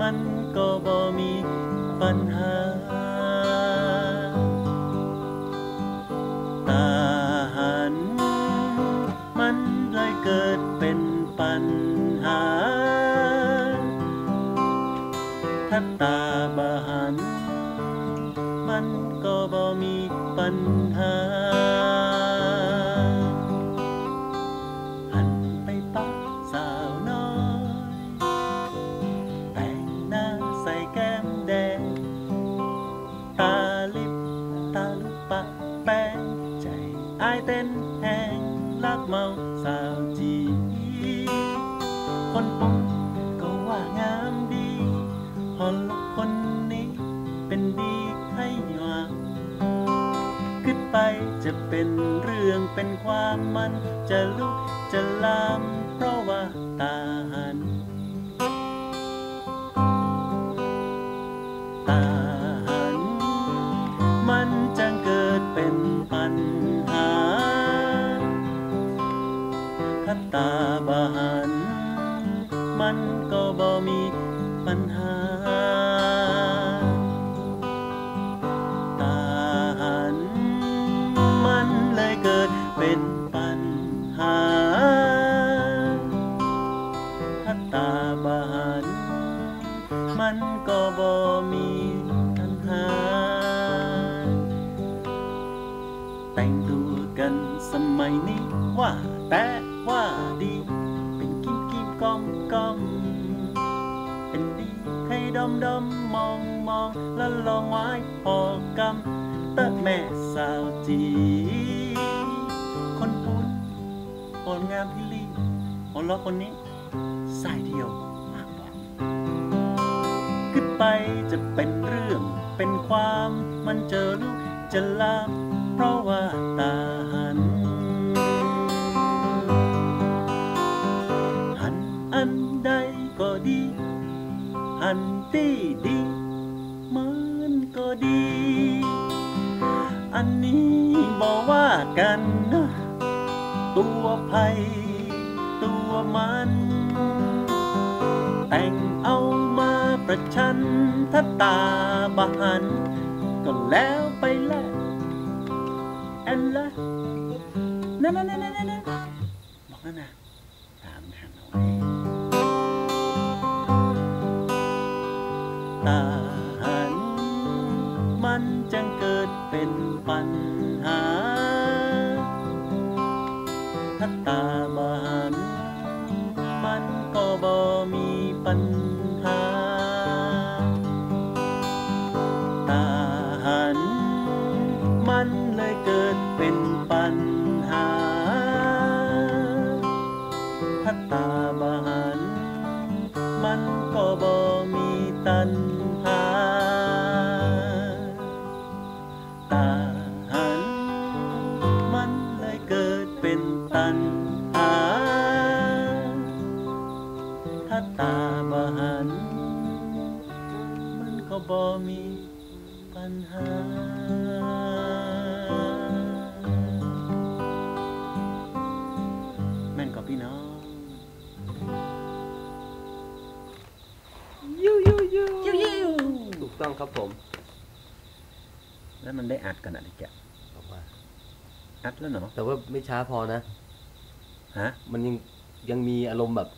มันก็บ่มีปัญหา ตาหัน มันเลยเกิดเป็นปัญหา ถ้าตาบหัน มันก็บ่มีปัญหา เต้นแหงลักเมาสาวจีคนปุ๊บก็ว่างามดีฮอลลคนนี้เป็นดีให้หวางขึ้นไปจะเป็นเรื่องเป็นความมันจะลุกจะลามเพราะว่าตาหัน บ่มีปัญหา ตาหันมันเลยเกิดเป็นปัญหา ถ้าตาบหันมันก็บ่มีปัญหา แต่งตัวกันสมัยนี้ว่าแต่ว่าดี เป็นกิมกิมกอมกอม เป็นดีให้ดอมดอมมองมองแล้วลองไว้พอกำเตะแม่สาวจี คนพูดคนงามที่ลีคนล้อคนนี้สายเดียวมากบอกขึ้นไปจะเป็นเรื่องเป็นความมันเจอลูกจะลาเพราะว่าตาหัน หันอันใดก็ดี หันที่ดีมันก็ดี อันนี้บอกว่ากันนะตัวไผ่ตัวมัน แต่งเอามาประชันถ้าตาบหัน ก็แล้วไปแล้วแอนละนั่นนั่นนั่นนั่นนั่นบอกนั่นนะถามทาง ตาหัน มันจังเกิดเป็นปัญหาถ้าตาบหัน มันก็บ่มีปัญหา ตาหัน มันเลยเกิดเป็นปัญหาถ้าตา ญหา แม่นกับพี่น้องยูยูยูยิ้วยิ้วถูกต้องครับผม แล้วมันได้อัดกันอะไรแกอัดแล้วเนาะแต่ว่าไม่ช้าพอนะ ฮะ มันยังยังมีอารมณ์แบบ